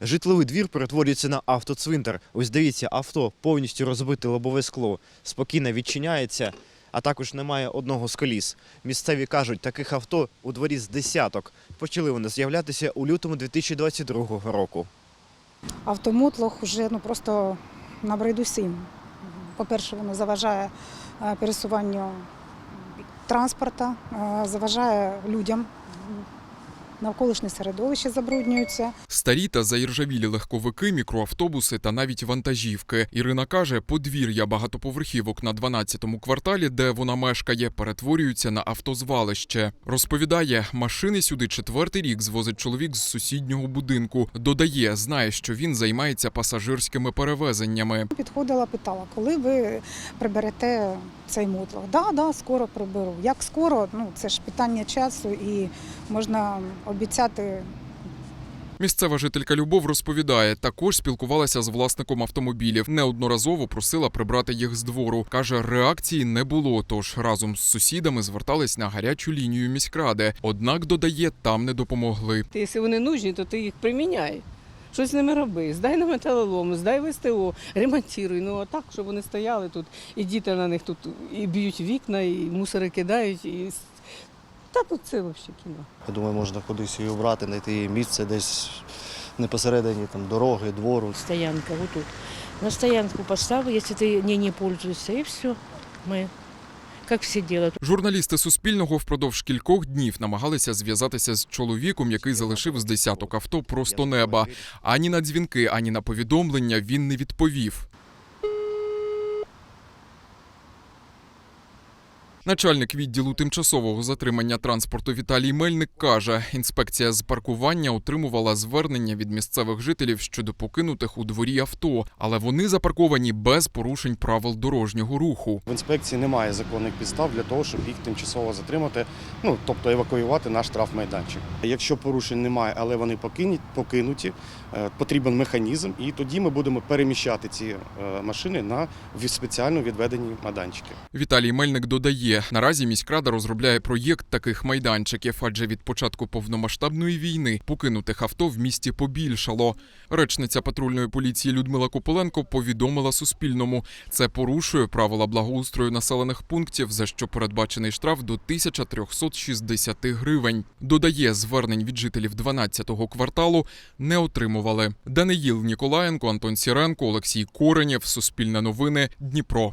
Житловий двір перетворюється на автоцвинтар. Ось дивіться, авто повністю розбите лобове скло, спокійно відчиняється, а також немає одного з коліс. Місцеві кажуть, таких авто у дворі з десяток. Почали вони з'являтися у лютому 2022 року. Автомотлох вже ну, просто набрид усім. По-перше, воно заважає е, пересуванню транспорту, е, заважає людям. Навколишнє середовище забруднюється. Старі та заіржавілі легковики, мікроавтобуси та навіть вантажівки. Ірина каже, подвір'я багатоповерхівок на 12-му кварталі, де вона мешкає, перетворюються на автозвалище. Розповідає, машини сюди четвертий рік звозить чоловік з сусіднього будинку. Додає, знає, що він займається пасажирськими перевезеннями. Підходила, питала, коли ви приберете цей мотлох? Да, да, скоро приберу. Як скоро? Ну це ж питання часу і можна обіцяти Місцева жителька Любов розповідає, також спілкувалася з власником автомобілів. Неодноразово просила прибрати їх з двору. каже, реакції не було. Тож разом з сусідами звертались на гарячу лінію міськради. Однак додає, там не допомогли. Якщо вони нужні, то ти їх приміняй. Щось з ними роби. Здай на металолом, здай в СТО, ремонтуй. Ну а так, щоб вони стояли тут, і діти на них тут і б'ють вікна, і мусори кидають. І... Та тут це взагалі кіно. Я думаю, можна кудись її обрати, знайти місце десь не посередині там, дороги, двору. Стоянка вот тут. На стоянку поставил, если ты не, не пользуешься, и все. Мы, как все делают. Журналісти Суспільного впродовж кількох днів намагалися зв'язатися з чоловіком, який залишив з десяток авто просто неба. Ані на дзвінки, ані на повідомлення він не відповів. Начальник відділу тимчасового затримання транспорту Віталій Мельник каже, інспекція з паркування отримувала звернення від місцевих жителів щодо покинутих у дворі авто, але вони запарковані без порушень правил дорожнього руху. В інспекції немає законних підстав для того, щоб їх тимчасово затримати, ну тобто евакуювати на штрафмайданчик. Якщо порушень немає, але вони покинуть, покинуті, е, потрібен механізм, і тоді ми будемо переміщати ці е, машини на спеціально відведені майданчики. Віталій Мельник додає, наразі міськрада розробляє проєкт таких майданчиків, адже від початку повномасштабної війни покинутих авто в місті побільшало. Речниця патрульної поліції Людмила Копиленко повідомила Суспільному, це порушує правила благоустрою населених пунктів, за що передбачений штраф до 1360 гривень. Додає, звернень від жителів 12-го кварталу не отримували. Даниїл Ніколаєнко, Антон Сіренко, Олексій Коренєв, Суспільне новини, Дніпро.